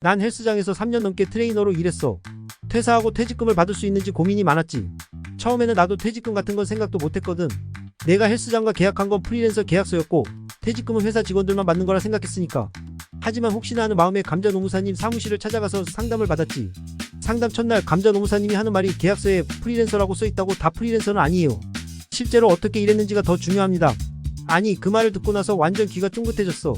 난 헬스장에서 3년 넘게 트레이너로 일했어. 퇴사하고 퇴직금을 받을 수 있는지 고민이 많았지. 처음에는 나도 퇴직금 같은 건 생각도 못했거든. 내가 헬스장과 계약한 건 프리랜서 계약서였고 퇴직금은 회사 직원들만 받는 거라 생각했으니까. 하지만 혹시나 하는 마음에 감자 노무사님 사무실을 찾아가서 상담을 받았지. 상담 첫날 감자 노무사님이 하는 말이 계약서에 프리랜서라고 써있다고 다 프리랜서는 아니에요. 실제로 어떻게 일했는지가 더 중요합니다. 아니 그 말을 듣고 나서 완전 귀가 쫑긋해졌어.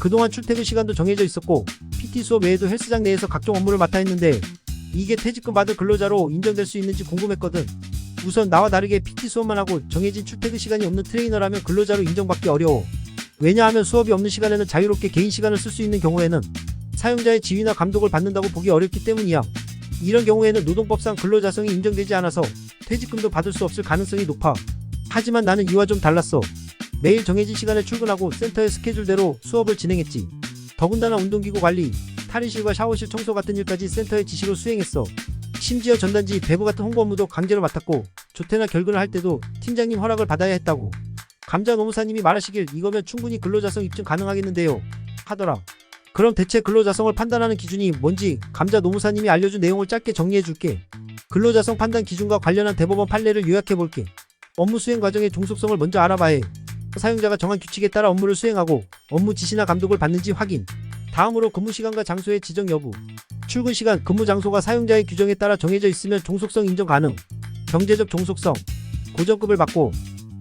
그동안 출퇴근 시간도 정해져 있었고 PT 수업 외에도 헬스장 내에서 각종 업무를 맡아 했는데 이게 퇴직금 받을 근로자로 인정될 수 있는지 궁금했거든. 우선 나와 다르게 PT 수업만 하고 정해진 출퇴근 시간이 없는 트레이너라면 근로자로 인정받기 어려워. 왜냐하면 수업이 없는 시간에는 자유롭게 개인 시간을 쓸 수 있는 경우에는 사용자의 지위나 감독을 받는다고 보기 어렵기 때문이야. 이런 경우에는 노동법상 근로자성이 인정되지 않아서 퇴직금도 받을 수 없을 가능성이 높아. 하지만 나는 이와 좀 달랐어. 매일 정해진 시간에 출근하고 센터의 스케줄대로 수업을 진행했지. 더군다나 운동기구 관리, 탈의실과 샤워실 청소 같은 일까지 센터의 지시로 수행했어. 심지어 전단지, 배부 같은 홍보 업무도 강제로 맡았고 조퇴나 결근을 할 때도 팀장님 허락을 받아야 했다고. 감자 노무사님이 말하시길 이거면 충분히 근로자성 입증 가능하겠는데요. 하더라. 그럼 대체 근로자성을 판단하는 기준이 뭔지 감자 노무사님이 알려준 내용을 짧게 정리해 줄게. 근로자성 판단 기준과 관련한 대법원 판례를 요약해 볼게. 업무 수행 과정의 종속성을 먼저 알아봐야 해. 사용자가 정한 규칙에 따라 업무를 수행하고 업무 지시나 감독을 받는지 확인. 다음으로 근무 시간과 장소의 지정 여부. 출근 시간, 근무 장소가 사용자의 규정에 따라 정해져 있으면 종속성 인정 가능. 경제적 종속성. 고정급을 받고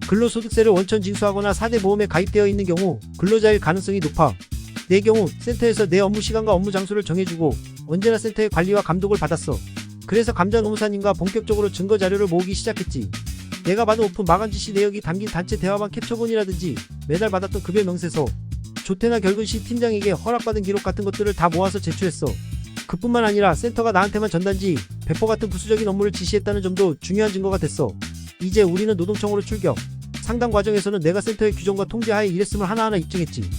근로소득세를 원천 징수하거나 4대 보험에 가입되어 있는 경우 근로자일 가능성이 높아. 내 경우 센터에서 내 업무 시간과 업무 장소를 정해주고 언제나 센터의 관리와 감독을 받았어. 그래서 감자 노무사님과 본격적으로 증거 자료를 모으기 시작했지. 내가 받은 오픈 마감 지시 내역이 담긴 단체 대화방 캡처본이라든지 매달 받았던 급여 명세서, 조퇴나 결근 시 팀장에게 허락받은 기록 같은 것들을 다 모아서 제출했어. 그뿐만 아니라 센터가 나한테만 전단지, 배포 같은 부수적인 업무를 지시했다는 점도 중요한 증거가 됐어. 이제 우리는 노동청으로 출격. 상담 과정에서는 내가 센터의 규정과 통제하에 일했음을 하나하나 입증했지.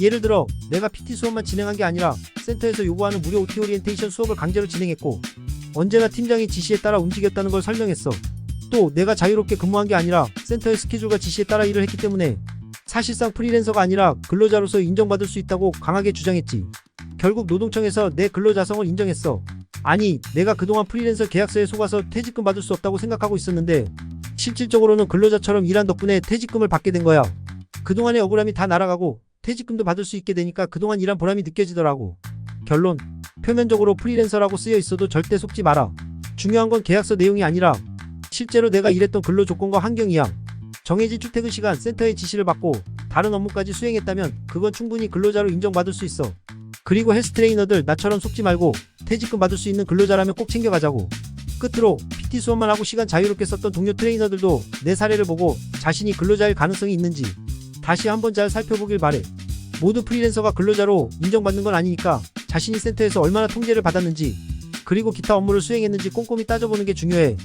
예를 들어 내가 PT 수업만 진행한 게 아니라 센터에서 요구하는 무료 OT 오리엔테이션 수업을 강제로 진행했고 언제나 팀장의 지시에 따라 움직였다는 걸 설명했어. 또 내가 자유롭게 근무한 게 아니라 센터의 스케줄과 지시에 따라 일을 했기 때문에 사실상 프리랜서가 아니라 근로자로서 인정받을 수 있다고 강하게 주장했지. 결국 노동청에서 내 근로자성을 인정했어. 아니, 내가 그동안 프리랜서 계약서에 속아서 퇴직금 받을 수 없다고 생각하고 있었는데 실질적으로는 근로자처럼 일한 덕분에 퇴직금을 받게 된 거야. 그동안의 억울함이 다 날아가고 퇴직금도 받을 수 있게 되니까 그동안 일한 보람이 느껴지더라고. 결론. 표면적으로 프리랜서라고 쓰여 있어도 절대 속지 마라. 중요한 건 계약서 내용이 아니라 실제로 내가 일했던 근로 조건과 환경이야. 정해진 출퇴근 시간 센터의 지시를 받고 다른 업무까지 수행했다면 그건 충분히 근로자로 인정받을 수 있어. 그리고 헬스 트레이너들 나처럼 속지 말고 퇴직금 받을 수 있는 근로자라면 꼭 챙겨가자고. 끝으로 PT 수업만 하고 시간 자유롭게 썼던 동료 트레이너들도 내 사례를 보고 자신이 근로자일 가능성이 있는지 다시 한번 잘 살펴보길 바래. 모두 프리랜서가 근로자로 인정받는 건 아니니까 자신이 센터에서 얼마나 통제를 받았는지 그리고 기타 업무를 수행했는지 꼼꼼히 따져보는 게 중요해.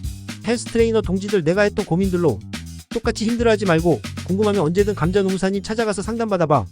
헬스 트레이너 동지들 내가 했던 고민들로 똑같이 힘들어하지 말고 궁금하면 언제든 감자 노무사님 찾아가서 상담받아봐.